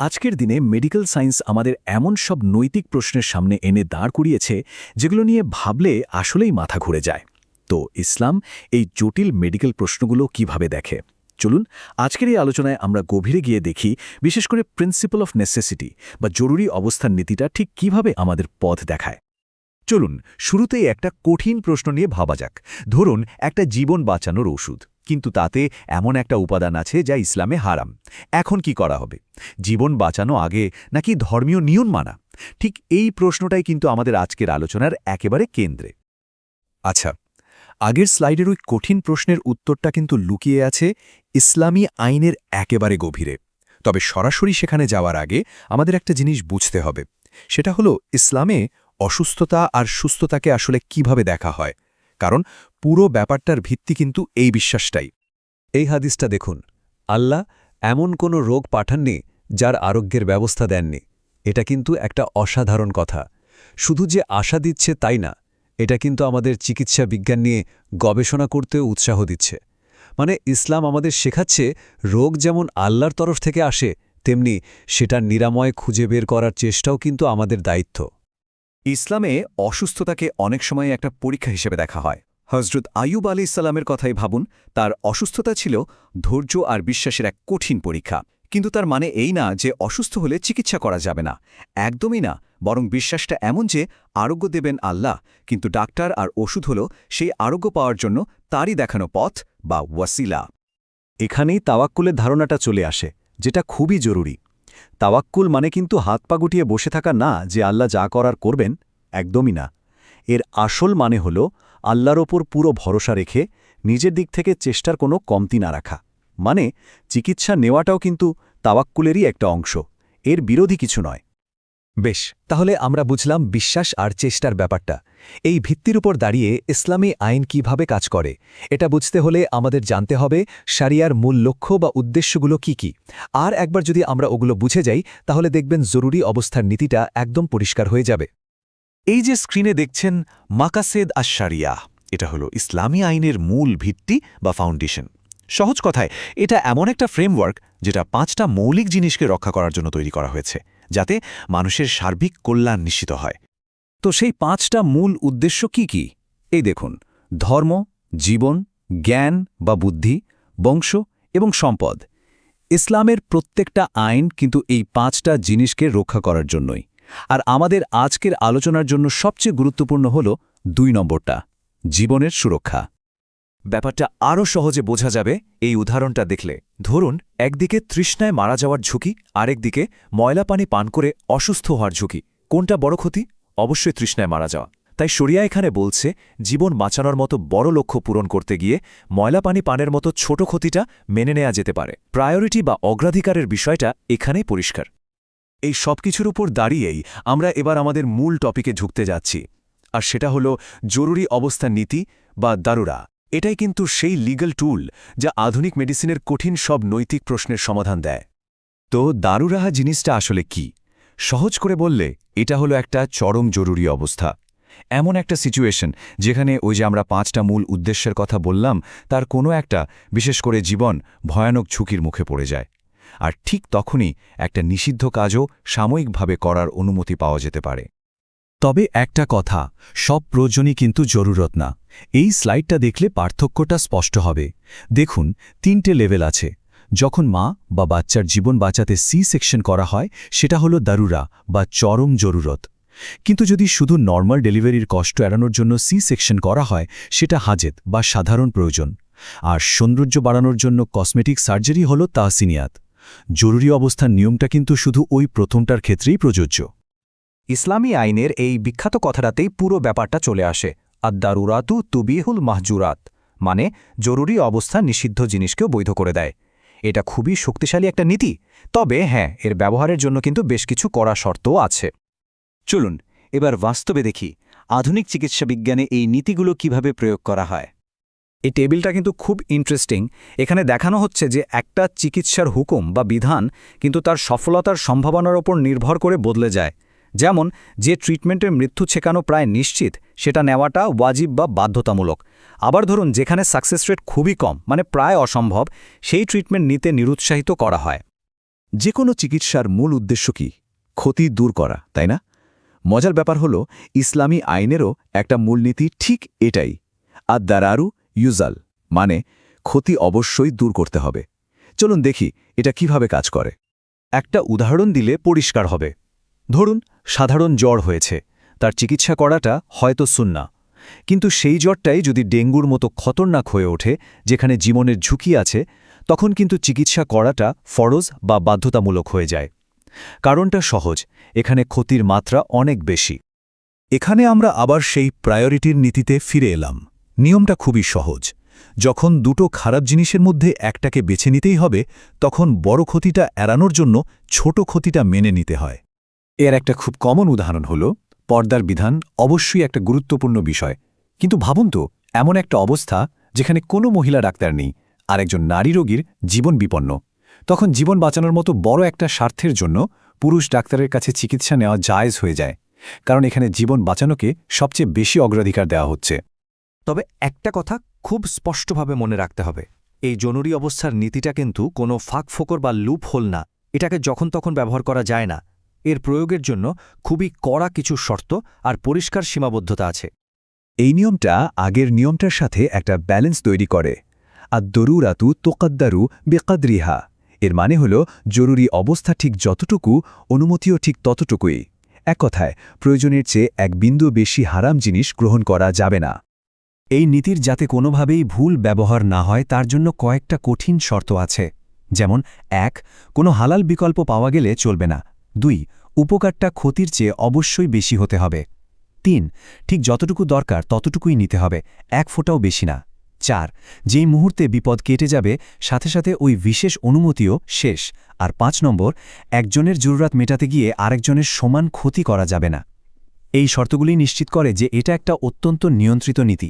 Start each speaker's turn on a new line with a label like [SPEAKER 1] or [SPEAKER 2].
[SPEAKER 1] আজকের দিনে medical science আমাদের এমন সব নৈতিক প্রশ্নের সামনে এনে দাঁড় করিয়েছে, যেগুলো নিয়ে ভাবলে আসলেই মাথা ঘুরে যায়। তো ইসলাম, এই জটিল মেডিকেল প্রশ্নগুলো কীভাবে দেখে? চলুন, আজকের এই আলোচনায় আমরা গভীরে গিয়ে দেখি, বিশেষ করে প্রিন্সিপাল অফ নেসেসিটি বা জরুরি অবস্থান নীতিটা ঠিক কীভাবে আমাদের পথ দেখায়।
[SPEAKER 2] চলুন, শুরুতেই একটা কঠিন প্রশ্ন নিয়ে ভাবা যাক। ধরুন, একটা জীবন বাঁচানোর ওষুধ। কিন্তু তাতে এমন একটা উপাদান আছে যা ইসলামে হারাম। এখন কি করা হবে? জীবন বাঁচানো আগে নাকি ধর্মীয় নিয়ম মানা ঠিক এই প্রশ্নটাই কিন্তু আমাদের আজকের আলোচনার একেবারে কেন্দ্রে।
[SPEAKER 3] আচ্ছা আগের স্লাইডের ওই কঠিন প্রশ্নের উত্তরটা কিন্তু লুকিয়ে আছে ইসলামী আইনের একেবারে গভীরে। তবে সরাসরি সেখানে যাওয়ার আগে আমাদের একটা জিনিস বুঝতে হবে। সেটা হলো, ইসলামে অসুস্থতা আর সুস্থতাকে আসলে কীভাবে দেখা হয়? কারণ পুরো ব্যাপারটার ভিত্তি কিন্তু এই বিশ্বাসটাই।
[SPEAKER 4] এই হাদিসটা দেখুন, আল্লাহ এমন কোনো রোগ পাঠাননি যার আরোগ্যের ব্যবস্থা দেননি। এটা কিন্তু একটা অসাধারণ কথা। শুধু যে আশা দিচ্ছে তাই না, এটা কিন্তু আমাদের চিকিৎসা বিজ্ঞান নিয়ে গবেষণা করতেও উৎসাহ দিচ্ছে। মানে ইসলাম আমাদের শেখাচ্ছে, রোগ যেমন আল্লাহর তরফ থেকে আসে, তেমনি সেটার নিরাময় খুঁজে বের করার চেষ্টাও কিন্তু আমাদের দায়িত্ব।
[SPEAKER 1] ইসলামে অসুস্থতাকে অনেক সময় একটা পরীক্ষা হিসেবে দেখা হয়। হজরত আয়ুব আলি ইসলামের কথাই ভাবুন, তার অসুস্থতা ছিল ধৈর্য আর বিশ্বাসের এক কঠিন পরীক্ষা। কিন্তু তার মানে এই না যে অসুস্থ হলে চিকিৎসা করা যাবে না। একদমই না, বরং বিশ্বাসটা এমন যে আরোগ্য দেবেন আল্লাহ, কিন্তু ডাক্তার আর ওষুধ হল সেই আরোগ্য পাওয়ার জন্য তারই দেখানো পথ বা ওয়াসিলা।
[SPEAKER 3] এখানেই তাওয়াক্কুলের ধারণাটা চলে আসে, যেটা খুবই জরুরি। তাওয়াক্কুল মানে কিন্তু হাত পা গুটিয়ে বসে থাকা না যে আল্লাহ যা করার করবেন, একদমই না। এর আসল মানে হল আল্লাহর ওপর পুরো ভরসা রেখে নিজের দিক থেকে চেষ্টার কোনো কমতি না রাখা। মানে চিকিৎসা নেওয়াটাও কিন্তু তাওয়াক্কুলেরই একটা অংশ, এর বিরোধী কিছু নয়।
[SPEAKER 4] বেশ, তাহলে আমরা বুঝলাম বিশ্বাস আর চেষ্টার ব্যাপারটা। এই ভিত্তির উপর দাঁড়িয়ে ইসলামী আইন কীভাবে কাজ করে, এটা বুঝতে হলে আমাদের জানতে হবে সারিয়ার মূল লক্ষ্য বা উদ্দেশ্যগুলো কি কি। আর একবার যদি আমরা ওগুলো বুঝে যাই, তাহলে দেখবেন জরুরি অবস্থার নীতিটা একদম পরিষ্কার হয়ে যাবে।
[SPEAKER 2] এই যে স্ক্রিনে দেখছেন মাকাসেদ আশারিয়া এটা হলো ইসলামী আইনের মূল ভিত্তি বা ফাউন্ডেশন। সহজ কথায়, এটা এমন একটা ফ্রেমওয়ার্ক যেটা পাঁচটা মৌলিক জিনিসকে রক্ষা করার জন্য তৈরি করা হয়েছে। যাতে মানুষের সার্বিক কল্যাণ নিশ্চিত হয়।
[SPEAKER 3] তো সেই পাঁচটা মূল উদ্দেশ্য কি কি? এই দেখুন, ধর্ম, জীবন, জ্ঞান বা বুদ্ধি, বংশ এবং সম্পদ। ইসলামের প্রত্যেকটা আইন কিন্তু এই পাঁচটা জিনিসকে রক্ষা করার জন্যই। আর আমাদের আজকের আলোচনার জন্য সবচেয়ে গুরুত্বপূর্ণ হল দুই নম্বরটা, জীবনের সুরক্ষা।
[SPEAKER 2] ব্যাপারটা আরও সহজে বোঝা যাবে এই উদাহরণটা দেখলে। ধরুন, একদিকে তৃষ্ণায় মারা যাওয়ার ঝুঁকি, আরেকদিকে ময়লা পানি পান করে অসুস্থ হওয়ার ঝুঁকি। কোনটা বড় ক্ষতি? অবশ্যই তৃষ্ণায় মারা যাওয়া। তাই সরিয়া এখানে বলছে, জীবন বাঁচানোর মতো বড় লক্ষ্য পূরণ করতে গিয়ে ময়লা পানি পানের মতো ছোট ক্ষতিটা মেনে নেওয়া যেতে পারে। প্রায়োরিটি বা অগ্রাধিকারের বিষয়টা এখানেই পরিষ্কার।
[SPEAKER 3] এই সব কিছুর উপর দাঁড়িয়েই আমরা এবার আমাদের মূল টপিকে ঝুঁকতে যাচ্ছি, আর সেটা হল জরুরি অবস্থা নীতি বা দারুরা। এটাই কিন্তু সেই লিগ্যাল টুল যা আধুনিক মেডিসিনের কঠিন সব নৈতিক প্রশ্নের সমাধান দেয়। তো দারুরাহা জিনিসটা আসলে কি? সহজ করে বললে, এটা হলো একটা চরম জরুরি অবস্থা। এমন একটা সিচুয়েশন যেখানে ওই যে আমরা পাঁচটা মূল উদ্দেশ্যের কথা বললাম, তার কোনো একটা, বিশেষ করে জীবন, ভয়ানক ঝুঁকির মুখে পড়ে যায়। আর ঠিক তখনই একটা নিষিদ্ধ কাজও সাময়িকভাবে করার অনুমতি পাওয়া যেতে পারে। তবে একটা কথা, সব প্রয়োজনই কিন্তু জরুরত না। এই স্লাইডটা দেখলে পার্থক্যটা স্পষ্ট হবে। দেখুন, তিনটে লেভেল আছে। যখন মা বা বাচ্চার জীবন বাঁচাতে সি সেকশন করা হয়, সেটা হলো দারুরা বা চরম জরুরত। কিন্তু যদি শুধু নর্মাল ডেলিভারির কষ্ট এড়ানোর জন্য সি সেকশন করা হয়, সেটা হাজেত বা সাধারণ প্রয়োজন। আর সৌন্দর্য বাড়ানোর জন্য কসমেটিক সার্জারি হল তাহসিনিয়াত। জরুরি অবস্থার নিয়মটা কিন্তু শুধু ওই প্রথমটার ক্ষেত্রেই প্রযোজ্য।
[SPEAKER 4] ইসলামী আইনের এই বিখ্যাত কথাটাতেই পুরো ব্যাপারটা চলে আসে। আদ্দারুরাতু তুবিহুল মাহজুরাত মানে জরুরি অবস্থা নিষিদ্ধ জিনিসকেও বৈধ করে দেয়। এটা খুবই শক্তিশালী একটা নীতি, তবে হ্যাঁ এর ব্যবহারের জন্য কিন্তু বেশ কিছু কড়া শর্তও আছে।
[SPEAKER 2] চলুন, এবার বাস্তবে দেখি আধুনিক চিকিৎসা বিজ্ঞানে এই নীতিগুলো কীভাবে প্রয়োগ করা হয়।
[SPEAKER 5] এই টেবিলটা কিন্তু খুব ইন্টারেস্টিং। এখানে দেখানো হচ্ছে যে একটা চিকিৎসার হুকুম বা বিধান কিন্তু তার সফলতার সম্ভাবনার ওপর নির্ভর করে বদলে যায়। যেমন, যে ট্রিটমেন্টের মৃত্যু ছেকানো প্রায় নিশ্চিত, সেটা নেওয়াটা ওয়াজিব বা বাধ্যতামূলক। আবার ধরুন, যেখানে সাকসেস রেট খুবই কম মানে প্রায় অসম্ভব, সেই ট্রিটমেন্ট নিতে নিরুৎসাহিত করা হয়।
[SPEAKER 3] যে কোনো চিকিৎসার মূল উদ্দেশ্য কি? ক্ষতি দূর করা, তাই না? মজার ব্যাপার হল, ইসলামী আইনেরও একটা মূলনীতি ঠিক এটাই আর দারারু ইউজাল মানে ক্ষতি অবশ্যই দূর করতে হবে। চলুন দেখি, এটা কীভাবে কাজ করে।
[SPEAKER 2] একটা উদাহরণ দিলে পরিষ্কার হবে। ধরুন সাধারণ জ্বর হয়েছে, তার চিকিৎসা করাটা হয়তো সুন্না। কিন্তু সেই জ্বরটাই যদি ডেঙ্গুর মতো খতরনাক হয়ে ওঠে, যেখানে জীবনের ঝুঁকি আছে, তখন কিন্তু চিকিৎসা করাটা ফরজ বা বাধ্যতামূলক হয়ে যায়। কারণটা সহজ, এখানে ক্ষতির মাত্রা অনেক বেশি।
[SPEAKER 4] এখানে আমরা আবার সেই প্রায়োরিটির নীতিতে ফিরে এলাম। নিয়মটা খুবই সহজ, যখন দুটো খারাপ জিনিসের মধ্যে একটাকে বেছে নিতেই হবে, তখন বড় ক্ষতিটা এড়ানোর জন্য ছোট ক্ষতিটা মেনে নিতে হয়।
[SPEAKER 2] এর একটা খুব কমন উদাহরণ হল, পর্দার বিধান অবশ্যই একটা গুরুত্বপূর্ণ বিষয়। কিন্তু ভাবুন তো, এমন একটা অবস্থা যেখানে কোনো মহিলা ডাক্তার নেই আর একজন নারী রোগীর জীবন বিপন্ন। তখন জীবন বাঁচানোর মতো বড় একটা স্বার্থের জন্য পুরুষ ডাক্তারের কাছে চিকিৎসা নেওয়া জায়েজ হয়ে যায়, কারণ এখানে জীবন বাঁচানোকে সবচেয়ে বেশি অগ্রাধিকার দেওয়া হচ্ছে। তবে একটা কথা খুব স্পষ্টভাবে মনে রাখতে হবে, এই জরুরি অবস্থার নীতিটা কিন্তু কোনো ফাঁক ফোকর বা লুপ হোল না, এটাকে যখন তখন ব্যবহার করা যায় না। এর প্রয়োগের জন্য খুবই কড়া কিছু শর্ত আর পরিষ্কার সীমাবদ্ধতা আছে।
[SPEAKER 4] এই নিয়মটা আগের নিয়মটার সাথে একটা ব্যালেন্স তৈরি করে। আর দরুরাতু তোকাদ্দারু বেকাদ্রিহা। এর মানে হল, জরুরি অবস্থা ঠিক যতটুকু, অনুমতিও ঠিক ততটুকুই। এক কথায়, প্রয়োজনের চেয়ে এক বিন্দু বেশি হারাম জিনিস গ্রহণ করা যাবে না।
[SPEAKER 2] এই নীতির যাতে কোনোভাবেই ভুল ব্যবহার না হয়, তার জন্য কয়েকটা কঠিন শর্ত আছে। যেমন, এক, কোনো হালাল বিকল্প পাওয়া গেলে চলবে না। দুই, উপকারটা ক্ষতির চেয়ে অবশ্যই বেশি হতে হবে। তিন, ঠিক যতটুকু দরকার ততটুকুই নিতে হবে, এক ফোঁটাও বেশি না। চার, যেই মুহূর্তে বিপদ কেটে যাবে, সাথে সাথে ওই বিশেষ অনুমতিও শেষ। আর পাঁচ নম্বর, একজনের জরুরাত মেটাতে গিয়ে আরেকজনের সমান ক্ষতি করা যাবে না। এই শর্তগুলি নিশ্চিত করে যে এটা একটা অত্যন্ত নিয়ন্ত্রিত নীতি।